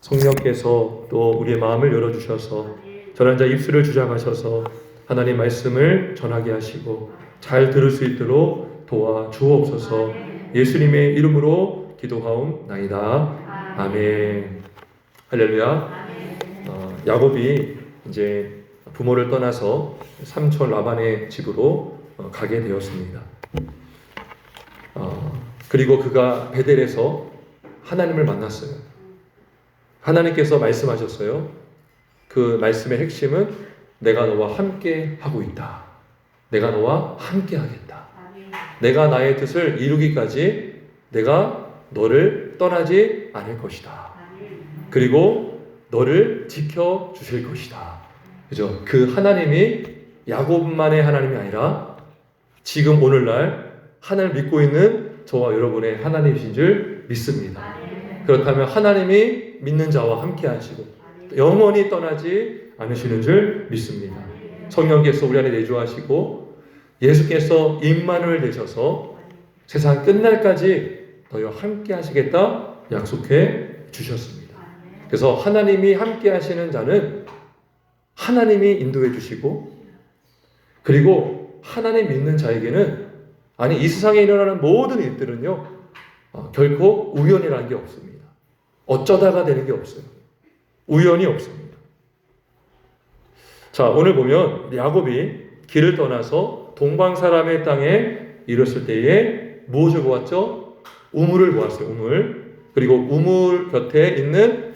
성령께서 또 우리의 마음을 열어주셔서 전한 자 입술을 주장하셔서 하나님 말씀을 전하게 하시고 잘 들을 수 있도록 도와 주옵소서 예수님의 이름으로 기도하옵나이다. 아멘. 할렐루야. 어, 야곱이 이제 부모를 떠나서 삼촌 라반의 집으로 어, 가게 되었습니다. 어, 그리고 그가 베델에서 하나님을 만났어요. 하나님께서 말씀하셨어요. 그 말씀의 핵심은 내가 너와 함께 하고 있다. 내가 너와 함께 하겠다. 내가 나의 뜻을 이루기까지 내가 너를 떠나지 않을 것이다. 그리고 너를 지켜 주실 것이다. 그죠? 그 하나님이 야곱만의 하나님이 아니라 지금 오늘날 하나님을 믿고 있는 저와 여러분의 하나님이신 줄 믿습니다. 그렇다면 하나님이 믿는 자와 함께 하시고 영원히 떠나지 않으시는 줄 믿습니다. 성령께서 우리 안에 내주하시고 예수께서 임만을 되셔서 세상 끝날까지 너희와 함께 하시겠다 약속해 주셨습니다. 그래서 하나님이 함께 하시는 자는 하나님이 인도해 주시고 그리고 하나님 믿는 자에게는 아니 이 세상에 일어나는 모든 일들은요 어, 결코 우연이라는 게 없습니다. 어쩌다가 되는 게 없어요. 우연이 없습니다. 자 오늘 보면 야곱이 길을 떠나서 동방 사람의 땅에 이뤘을 때에 무엇을 보았죠? 우물을 보았어요. 우물 그리고 우물 곁에 있는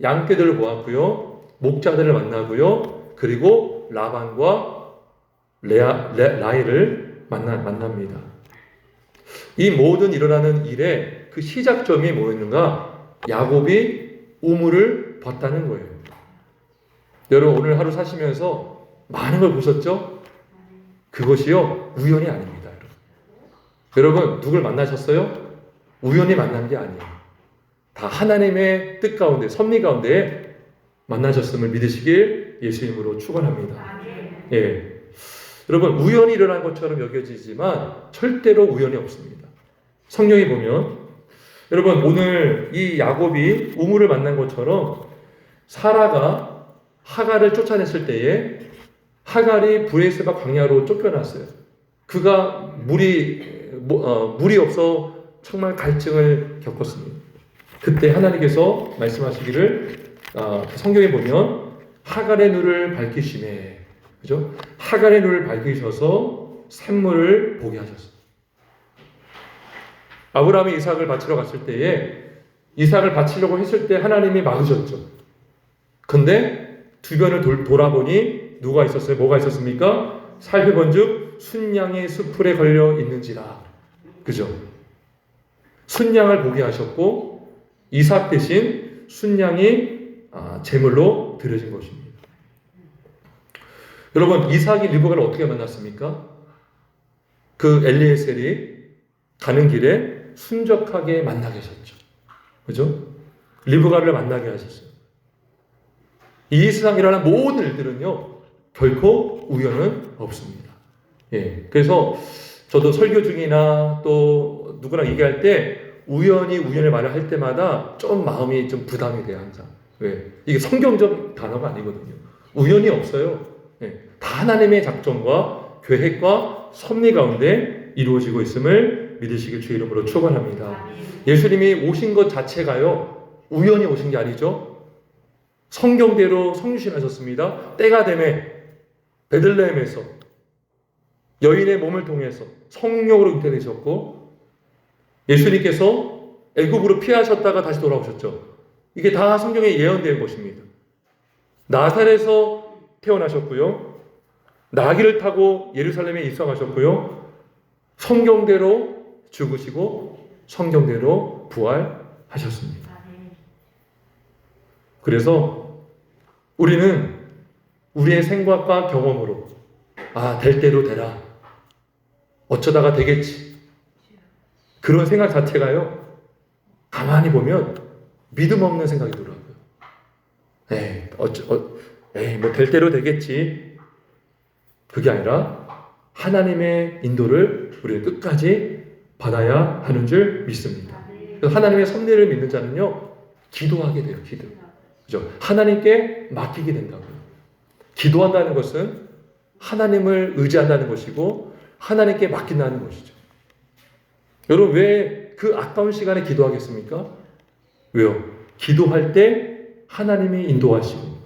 양떼들을 보았고요. 목자들을 만나고요. 그리고 라반과 레아, 레, 라이를 만나, 만납니다. 이 모든 일어나는 일의 그 시작점이 뭐였는가? 야곱이 우물을 봤다는 거예요. 여러분 오늘 하루 사시면서 많은 걸 보셨죠? 그것이요 우연이 아닙니다. 여러분. 여러분 누굴 만나셨어요? 우연히 만난 게 아니에요. 다 하나님의 뜻 가운데 섭리 가운데 만나셨음을 믿으시길 예수님으로 축원합니다. 예. 여러분 우연히 일어난 것처럼 여겨지지만 절대로 우연이 없습니다. 성령이 보면 여러분 오늘 이 야곱이 우물을 만난 것처럼 사라가 하갈을 쫓아냈을 때에 하갈이 브레스가 광야로 쫓겨났어요. 그가 물이 어, 물이 없어 정말 갈증을 겪었습니다. 그때 하나님께서 말씀하시기를 어, 성경에 보면 하갈의 눈을 밝히심에 그죠? 하갈의 눈을 밝히셔서 샘물을 보게 하셨어요. 아브라함이 이삭을 바치러 갔을 때에 이삭을 바치려고 했을 때 하나님이 막으셨죠. 근데 주변을 돌, 돌아보니 누가 있었어요? 뭐가 있었습니까? 살펴본즉 순양이 수풀에 걸려 있는지라. 그죠? 순양을 보게 하셨고 이삭 대신 순양이 아, 제물로 드려진 것입니다. 여러분 이삭이 리브가를 어떻게 만났습니까? 그 엘리에셀이 가는 길에 순적하게 만나게 하셨죠. 그죠? 리브가를 만나게 하셨어요. 이 세상에 일어나는 모든 일들은요, 결코 우연은 없습니다. 예. 그래서 저도 설교 중이나 또 누구랑 얘기할 때 우연히 우연을 말을 할 때마다 좀 마음이 좀 부담이 돼요, 항상. 왜? 이게 성경적 단어가 아니거든요. 우연이 없어요. 예. 다 하나님의 작정과 계획과 섭리 가운데 이루어지고 있음을 믿으시길 주의 이름으로 축원합니다. 예수님이 오신 것 자체가요 우연히 오신 게 아니죠. 성경대로 성유신하셨습니다. 때가 되매 베들레헴에서 여인의 몸을 통해서 성령으로 잉태되셨고 예수님께서 애굽으로 피하셨다가 다시 돌아오셨죠. 이게 다 성경에 예언된 것입니다. 나사렛에서 태어나셨고요. 나귀를 타고 예루살렘에 입성하셨고요. 성경대로 죽으시고 성경대로 부활하셨습니다. 그래서 우리는 우리의 생각과 경험으로 아, 될 대로 되라. 어쩌다가 되겠지. 그런 생각 자체가요. 가만히 보면 믿음 없는 생각이 들어요. 에이, 어쩌, 어, 에이, 뭐 될 대로 되겠지. 그게 아니라 하나님의 인도를 우리는 끝까지 받아야 하는 줄 믿습니다. 하나님의 섭리를 믿는 자는요, 기도하게 돼요. 기도. 그죠? 하나님께 맡기게 된다고요. 기도한다는 것은 하나님을 의지한다는 것이고 하나님께 맡긴다는 것이죠. 여러분 왜 그 아까운 시간에 기도하겠습니까? 왜요? 기도할 때 하나님이 인도하시고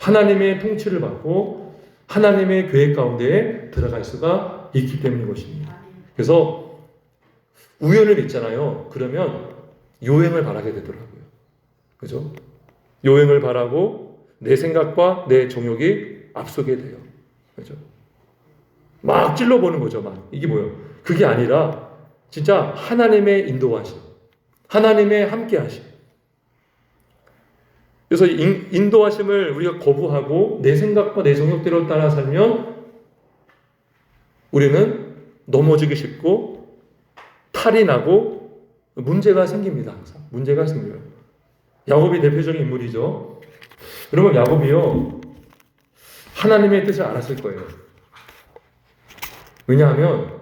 하나님의 통치를 받고 하나님의 계획 가운데 들어갈 수가 있기 때문인 것입니다. 그래서 우연을 믿잖아요. 그러면 요행을 바라게 되더라고요. 그죠? 요행을 바라고 내 생각과 내 정욕이 앞서게 돼요. 그죠? 막 찔러보는 거죠, 막. 이게 뭐예요? 그게 아니라 진짜 하나님의 인도하심, 하나님의 함께하심. 그래서 인, 인도하심을 우리가 거부하고 내 생각과 내 정욕대로 따라 살면 우리는 넘어지기 쉽고 탈이 나고 문제가 생깁니다. 항상 문제가 생겨요. 야곱이 대표적인 인물이죠. 여러분 야곱이요 하나님의 뜻을 알았을 거예요. 왜냐하면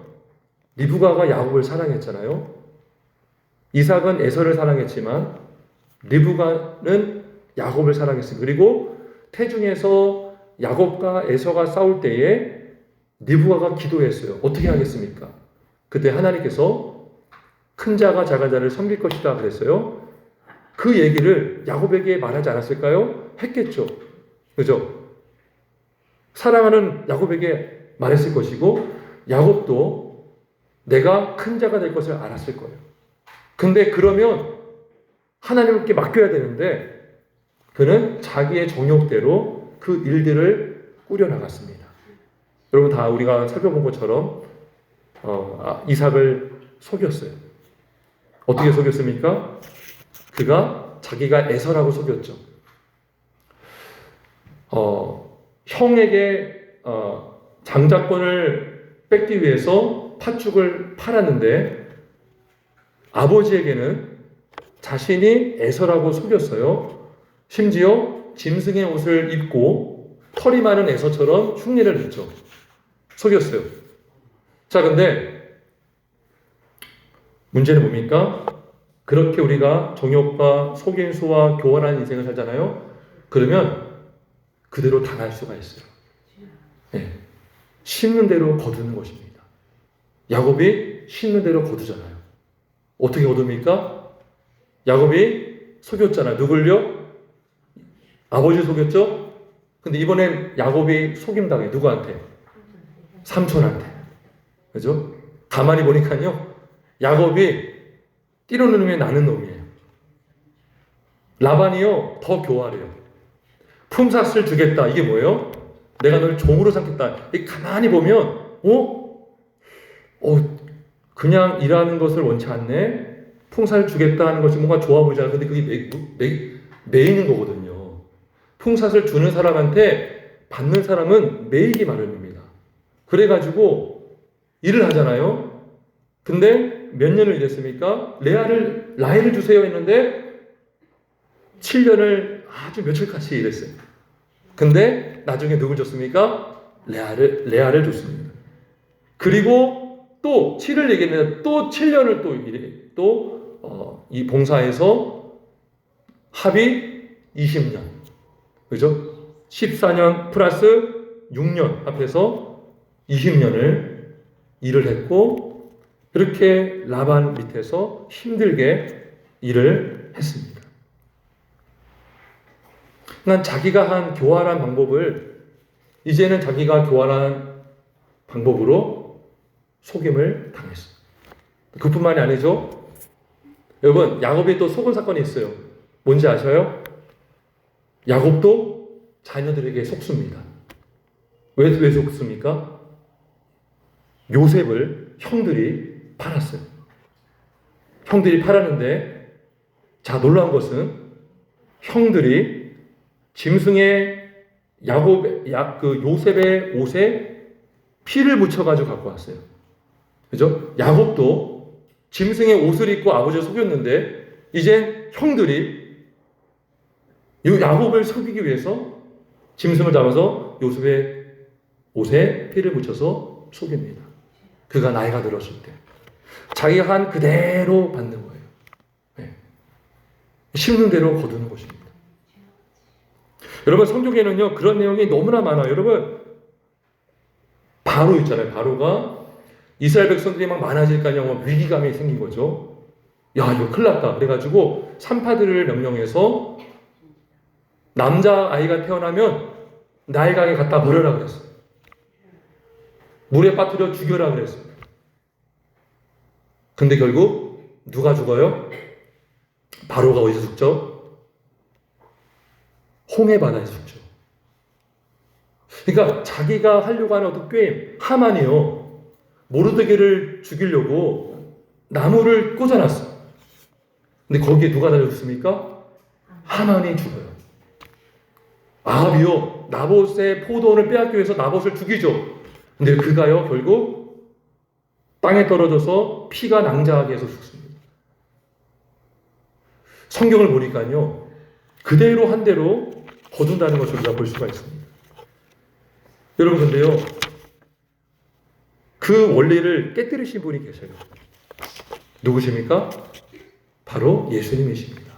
리브가가 야곱을 사랑했잖아요. 이삭은 에서를 사랑했지만 리브가는 야곱을 사랑했습니다. 그리고 태중에서 야곱과 에서가 싸울 때에 리브가가 기도했어요. 어떻게 하겠습니까? 그때 하나님께서 큰 자가 작은 자를 섬길 것이다 그랬어요. 그 얘기를 야곱에게 말하지 않았을까요? 했겠죠. 그죠? 사랑하는 야곱에게 말했을 것이고 야곱도 내가 큰 자가 될 것을 알았을 거예요. 근데 그러면 하나님께 맡겨야 되는데 그는 자기의 정욕대로 그 일들을 꾸려나갔습니다. 여러분 다 우리가 살펴본 것처럼 어, 아, 이삭을 속였어요. 어떻게 속였습니까? 그가 자기가 에서라고 속였죠. 어, 형에게 어, 장자권을 뺏기 위해서 팥죽을 팔았는데 아버지에게는 자신이 에서라고 속였어요. 심지어 짐승의 옷을 입고 털이 많은 에서처럼 흉내를 냈죠. 속였어요. 자, 근데 문제는 뭡니까? 그렇게 우리가 정욕과 속인수와 교활한 인생을 살잖아요. 그러면 그대로 당할 수가 있어요. 네. 심는 대로 거두는 것입니다. 야곱이 심는 대로 거두잖아요. 어떻게 거둡니까? 야곱이 속였잖아요. 누굴요? 아버지 속였죠? 근데 이번엔 야곱이 속임 당해. 누구한테? 삼촌한테. 그죠? 가만히 보니까요. 야곱이 띠로는 놈이 나는 놈이에요. 라반이요. 더 교활해요. 품삯을 주겠다. 이게 뭐예요? 내가 널 종으로 삼겠다. 이 가만히 보면, 어? 어, 그냥 일하는 것을 원치 않네? 풍사를 주겠다 하는 것이 뭔가 좋아 보이잖아. 근데 그게 매, 매, 매이는 거거든요. 풍사를 주는 사람한테 받는 사람은 매이기 마련입니다. 그래가지고 일을 하잖아요. 근데 몇 년을 일했습니까? 레아를, 라헬을 주세요 했는데 7년을 아주 며칠같이 일했어요. 근데 나중에 누굴 줬습니까? 레아를, 레아를 줬습니다. 그리고 또 7을 얘기했는데 또 7년을 또 일해, 또, 어, 이 봉사에서 합이 20년. 그죠? 14년 플러스 6년 합해서 20년을 일을 했고, 그렇게 라반 밑에서 힘들게 일을 했습니다. 난 자기가 한 교활한 방법을 이제는 자기가 교활한 방법으로 속임을 당했어. 그뿐만이 아니죠. 여러분, 야곱이 또 속은 사건이 있어요. 뭔지 아셔요? 야곱도 자녀들에게 속습니다. 왜, 왜 속습니까? 요셉을 형들이 팔았어요. 형들이 팔았는데, 자, 놀라운 것은 형들이 짐승의 야곱, 야, 그 요셉의 옷에 피를 묻혀가지고 갖고 왔어요. 그죠? 야곱도 짐승의 옷을 입고 아버지를 속였는데, 이제 형들이 이 야곱을 속이기 위해서 짐승을 잡아서 요셉의 옷에 피를 묻혀서 속입니다. 그가 나이가 들었을 때. 자기가 한 그대로 받는 거예요. 네. 심는 대로 거두는 것입니다. 여러분 성경에는요 그런 내용이 너무나 많아요. 여러분 바로 있잖아요. 바로가 이스라엘 백성들이 막 많아지니까요 막 위기감이 생긴 거죠. 야 이거 큰일 났다. 그래가지고 산파들을 명령해서 남자 아이가 태어나면 나일강에 갖다 버려라 그랬어요. 물에 빠뜨려 죽여라 그랬어요. 근데 결국 누가 죽어요? 바로가 어디서 죽죠? 홍해 바다에서 죽죠. 그러니까 자기가 하려고 하는 어떤 게임, 하만이요. 모르드게를 죽이려고 나무를 꽂아놨어. 근데 거기에 누가 달려 죽습니까? 하만이 죽어요. 아합이요. 나봇의 포도원을 빼앗기 위해서 나봇을 죽이죠. 근데 그가요, 결국 땅에 떨어져서 피가 낭자하게 해서 죽습니다. 성경을 보니까요, 그대로 한 대로 거둔다는 것을 우리가 볼 수가 있습니다. 여러분, 근데요, 그 원리를 깨뜨리신 분이 계셔요. 누구십니까? 바로 예수님이십니다.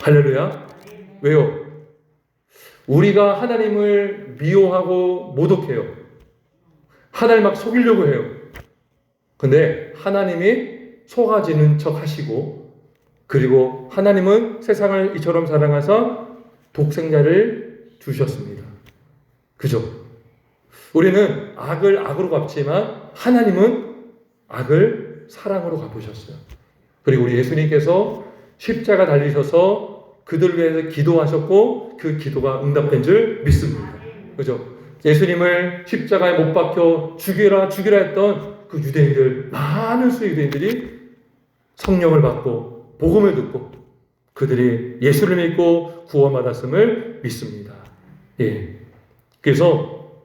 할렐루야. 왜요? 우리가 하나님을 미워하고 모독해요. 하나님 막 속이려고 해요. 근데 하나님이 속아지는 척 하시고, 그리고 하나님은 세상을 이처럼 사랑하사 독생자를 주셨습니다. 그죠? 우리는 악을 악으로 갚지만 하나님은 악을 사랑으로 갚으셨어요. 그리고 우리 예수님께서 십자가 달리셔서 그들 위해서 기도하셨고 그 기도가 응답된 줄 믿습니다. 그죠? 예수님을 십자가에 못 박혀 죽이라 죽이라 했던 그 유대인들 많은 수의 유대인들이 성령을 받고 복음을 듣고 그들이 예수를 믿고 구원받았음을 믿습니다. 예. 그래서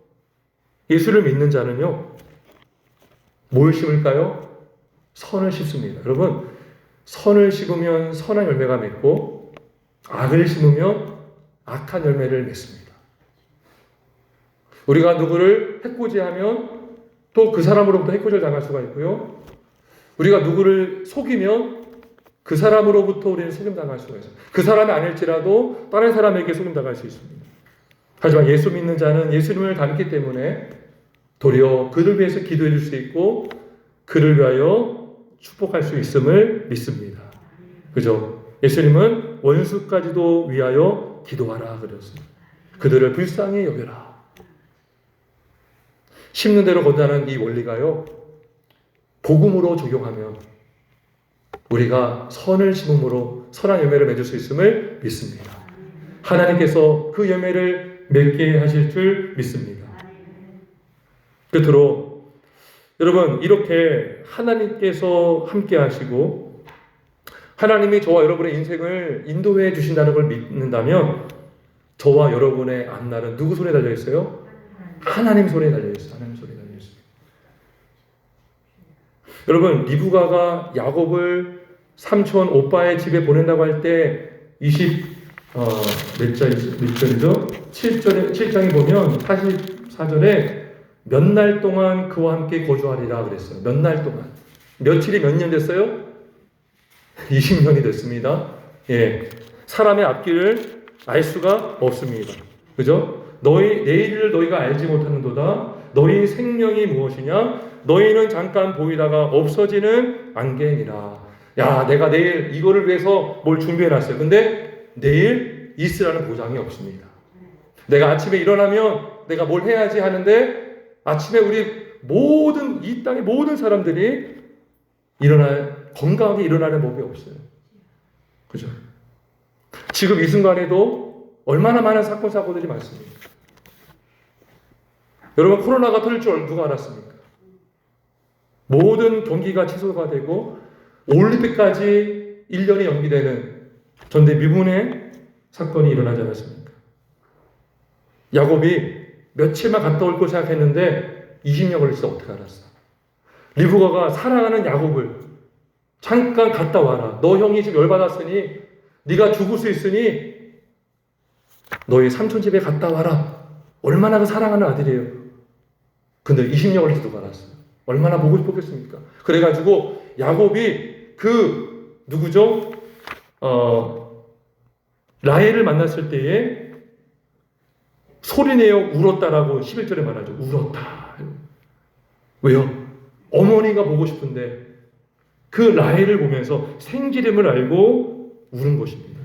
예수를 믿는 자는요, 뭘 심을까요? 선을 심습니다. 여러분, 선을 심으면 선한 열매가 맺고, 악을 심으면 악한 열매를 맺습니다. 우리가 누구를 해코지하면 또 그 사람으로부터 해코지를 당할 수가 있고요. 우리가 누구를 속이면 그 사람으로부터 우리는 속임 당할 수가 있어요. 그 사람이 아닐지라도 다른 사람에게 속임 당할 수 있습니다. 하지만 예수 믿는 자는 예수님을 닮기 때문에 도리어 그를 위해서 기도해 줄 수 있고 그를 위하여 축복할 수 있음을 믿습니다. 그죠? 예수님은 원수까지도 위하여 기도하라 그랬습니다. 그들을 불쌍히 여겨라. 심는 대로 거둔다는 이 원리가요. 복음으로 적용하면 우리가 선을 심음으로 선한 열매를 맺을 수 있음을 믿습니다. 하나님께서 그 열매를 맺게 하실 줄 믿습니다. 끝으로 여러분 이렇게 하나님께서 함께 하시고 하나님이 저와 여러분의 인생을 인도해 주신다는 걸 믿는다면 저와 여러분의 앞날은 누구 손에 달려 있어요? 하나님 손에 달려 있어요. 하나님 손에 달려 있어요. 여러분 리브가가 야곱을 삼촌 오빠의 집에 보낸다고 할 때 20, 어, 몇 절, 몇 절이죠? 7절에, 7장에 보면 44절에 몇 날 동안 그와 함께 거주하리라 그랬어요. 몇 날 동안. 며칠이 몇 년 됐어요? 20년이 됐습니다. 예. 사람의 앞길을 알 수가 없습니다. 그죠? 너희, 내일을 너희가 알지 못하는도다. 너희 생명이 무엇이냐? 너희는 잠깐 보이다가 없어지는 안개니라. 야, 내가 내일 이거를 위해서 뭘 준비해 놨어요. 근데 내일 있으라는 보장이 없습니다. 내가 아침에 일어나면 내가 뭘 해야지 하는데 아침에 우리 모든 이 땅의 모든 사람들이 일어나 건강하게 일어나는 법이 없어요. 그죠? 지금 이 순간에도 얼마나 많은 사건 사고들이 많습니까? 여러분 코로나가 터질 줄 누가 알았습니까? 모든 경기가 취소가 되고 올림픽까지 1년이 연기되는 전대 미분의 사건이 일어나지 않았습니까? 야곱이 며칠만 갔다 올 거 생각했는데 20년 걸렸어 어떻게 알았어? 리브가가 사랑하는 야곱을 잠깐 갔다 와라. 너 형이 지금 열받았으니 네가 죽을 수 있으니 너희 삼촌 집에 갔다 와라. 얼마나 그 사랑하는 아들이에요. 근데 20년 걸려서 누가 알았어요. 얼마나 보고 싶었겠습니까? 그래가지고 야곱이 그 누구죠? 어, 라헬을 만났을 때에 소리내어 울었다라고 11절에 말하죠. 울었다. 왜요? 어머니가 보고 싶은데 그 라헬을 보면서 생기름을 알고 우는 것입니다.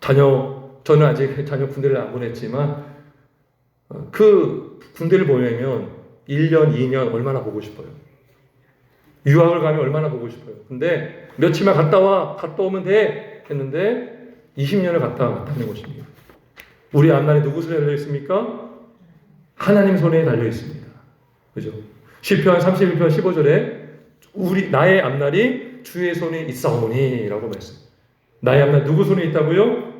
자녀 저는 아직 자녀 군대를 안 보냈지만 어, 그 군대를 보내면 1년, 2년 얼마나 보고 싶어요. 유학을 가면 얼마나 보고 싶어요. 근데 며칠만 갔다 와, 갔다 오면 돼 했는데 20년을 갔다 왔다는 것입니다. 우리 앞날에 누구 손에 달려 있습니까? 하나님 손에 달려 있습니다. 그죠? 시편 31편 15절에 우리 나의 앞날이 주의 손에 있사오니라고 말씀. 나의 앞날 누구 손에 있다고요?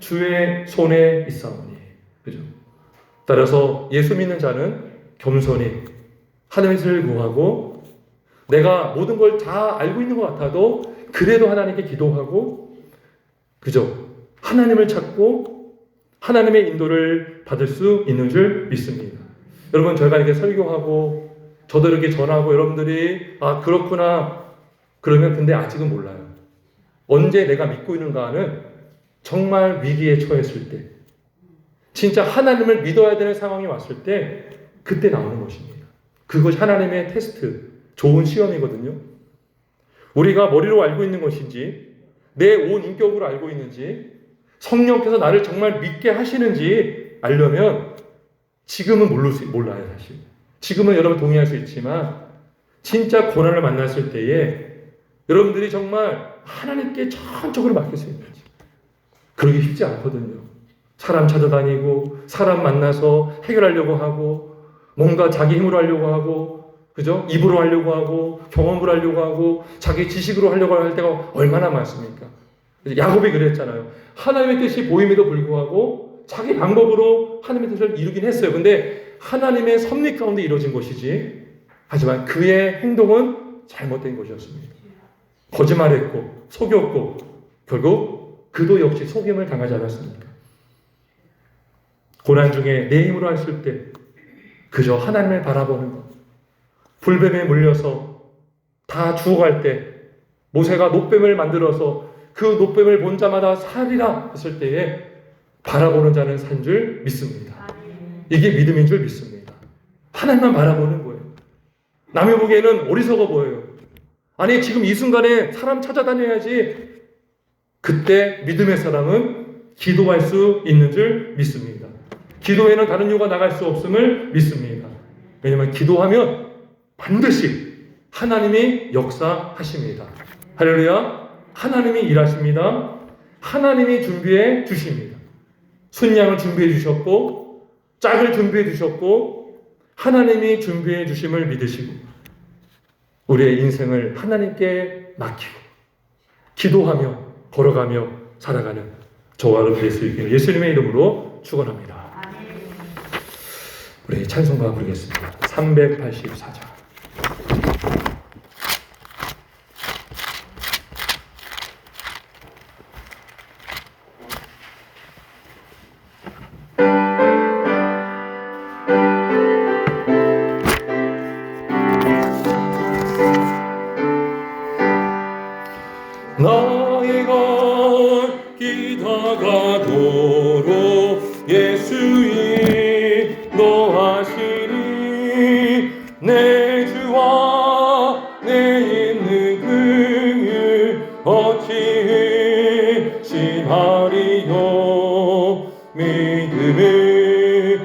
주의 손에 있사오니. 따라서 예수 믿는 자는 겸손히 하나님을 구하고 내가 모든 걸 다 알고 있는 것 같아도 그래도 하나님께 기도하고 그죠? 하나님을 찾고 하나님의 인도를 받을 수 있는 줄 믿습니다. 여러분 저희가 이렇게 설교하고 저도 이렇게 전하고 여러분들이 아 그렇구나 그러면 근데 아직은 몰라요. 언제 내가 믿고 있는가는 정말 위기에 처했을 때 진짜 하나님을 믿어야 되는 상황이 왔을 때 그때 나오는 것입니다. 그것이 하나님의 테스트, 좋은 시험이거든요. 우리가 머리로 알고 있는 것인지, 내 온 인격으로 알고 있는지, 성령께서 나를 정말 믿게 하시는지 알려면 지금은 몰라요, 사실. 지금은 여러분 동의할 수 있지만, 진짜 고난을 만났을 때에 여러분들이 정말 하나님께 전적으로 수 있는지. 그러기 쉽지 않거든요. 사람 찾아다니고, 사람 만나서 해결하려고 하고, 뭔가 자기 힘으로 하려고 하고, 그죠? 입으로 하려고 하고, 경험으로 하려고 하고, 자기 지식으로 하려고 할 때가 얼마나 많습니까? 야곱이 그랬잖아요. 하나님의 뜻이 보임에도 불구하고, 자기 방법으로 하나님의 뜻을 이루긴 했어요. 근데 하나님의 섭리 가운데 이루어진 것이지, 하지만 그의 행동은 잘못된 것이었습니다. 거짓말했고, 속였고, 결국 그도 역시 속임을 당하지 않았습니까? 고난 중에 내 힘으로 했을 때, 그저 하나님을 바라보는 것. 불뱀에 물려서 다 죽어갈 때 모세가 노뱀을 만들어서 그 노뱀을 본 자마다 살이라 했을 때에 바라보는 자는 산 줄 믿습니다. 이게 믿음인 줄 믿습니다. 하나님만 바라보는 거예요. 남의 보기에는 어리석어 보여요. 아니 지금 이 순간에 사람 찾아다녀야지 그때 믿음의 사람은 기도할 수 있는 줄 믿습니다. 기도에는 다른 이유가 나갈 수 없음을 믿습니다. 왜냐하면 기도하면 반드시 하나님이 역사하십니다. 할렐루야. 하나님이 일하십니다. 하나님이 준비해 주십니다. 순양을 준비해 주셨고, 짝을 준비해 주셨고, 하나님이 준비해 주심을 믿으시고, 우리의 인생을 하나님께 맡기고, 기도하며, 걸어가며 살아가는 저와 여러분 될수 있기를 예수님의 이름으로 축원합니다. 우리 찬송가 부르겠습니다. 384장. 의심하리